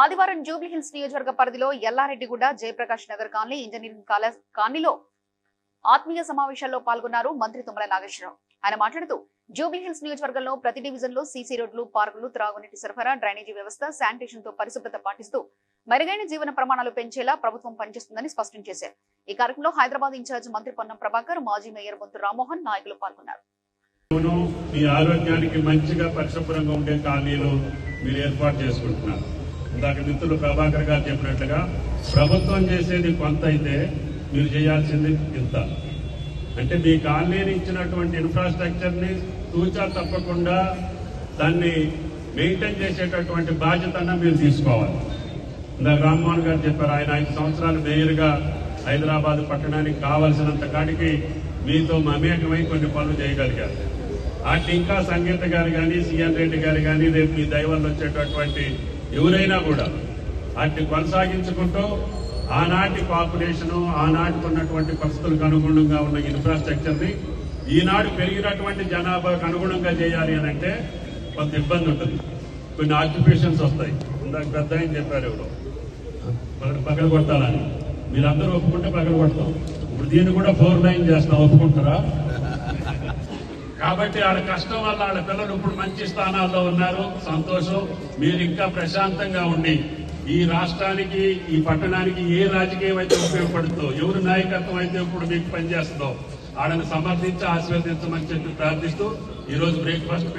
ఆదివారం జూబ్లీహిల్స్ నియోజకవర్గ పరిధిలో Yellareddyguda Jayaprakash Nagar colony engineering college కాలనీలో ఆత్మీయ సమావేశాల్లో పాల్గొన్నారు మంత్రి తుమ్మల నాగేశ్వరరావు. ఆయన మాట్లాడుతూ జూబ్లీహిల్స్ నియోజకవర్గంలో ప్రతి డివిజన్లో సీసీ రోడ్లు పార్కులు త్రాగునీటి సరఫరా డ్రైనేజీ వ్యవస్థ శానిటేషన్తో పరిశుభ్రత పాటిస్తూ మెరుగైన జీవన ప్రమాణాలు పెంచేలా ప్రభుత్వం పనిచేస్తుందని స్పష్టం చేశారు. ఈ కార్యక్రమంలో హైదరాబాద్ ఇన్ఛార్జ్ మంత్రి పొన్నం ప్రభాకర్ మాజీ మేయర్ బొంతు రామ్మోహన్ నాయకులు పాల్గొన్నారు. మీ ఆరోగ్యానికి మంచిగా పరిశుభ్రంగా ఉండే కాలనీలు మీరు ఏర్పాటు చేసుకుంటున్నారు. ఇందాక మిత్రులు ప్రభాకర్ గారు చెప్పినట్లుగా ప్రభుత్వం చేసేది కొంత అయితే మీరు చేయాల్సింది ఇంత. అంటే మీ కాలనీని ఇచ్చినటువంటి ఇన్ఫ్రాస్ట్రక్చర్ని తూచా తప్పకుండా దాన్ని మెయింటైన్ చేసేటటువంటి బాధ్యతను మీరు తీసుకోవాలి. ఇందాక రామ్మోహన్ గారు చెప్పారు ఆయన ఐదు సంవత్సరాలు మేయర్గా హైదరాబాద్ పట్టణానికి కావలసినంత కాడికి మీతో మమేకమై కొన్ని పనులు చేయగలిగారు. అటు ఇంకా సంగీత గారు కానీ సిఎన్ రెడ్డి గారు కానీ రేపు మీ దైవంలో వచ్చేటటువంటి ఎవరైనా కూడా వాటిని కొనసాగించుకుంటూ ఆనాటి పాపులేషను ఆనాటికి ఉన్నటువంటి పరిస్థితులకు అనుగుణంగా ఉన్న ఇన్ఫ్రాస్ట్రక్చర్ని ఈనాడు పెరిగినటువంటి జనాభాకు అనుగుణంగా చేయాలి అని అంటే కొంత ఇబ్బంది ఉంటుంది. కొన్ని ఆక్యుపేషన్స్ వస్తాయి. ఇందాక పెద్ద ఆయన చెప్పారు ఎవరో. పగ- పగల కొట్టాలని. మీరందరూ ఒప్పుకుంటే పగల కొడతాం. ఇప్పుడు దీన్ని కూడా ఫోర్ నైన్ చేస్తాం. ఒప్పుకుంటారా? కాబట్టి ఆడ కష్టం వల్ల ఆడ పిల్లలు ఇప్పుడు మంచి స్థానాల్లో ఉన్నారు. సంతోషం. మీరు ఇంకా ప్రశాంతంగా ఉండి ఈ రాష్ట్రానికి ఈ పట్టణానికి ఏ రాజకీయం అయితే ఉపయోగపడుతుందో ఎవరి నాయకత్వం అయితే ఇప్పుడు మీకు పనిచేస్తుందో ఆడని సమర్థించి ఆశీర్వదించమని చెప్పి ప్రార్థిస్తూ ఈ రోజు బ్రేక్ఫాస్ట్ పెట్టి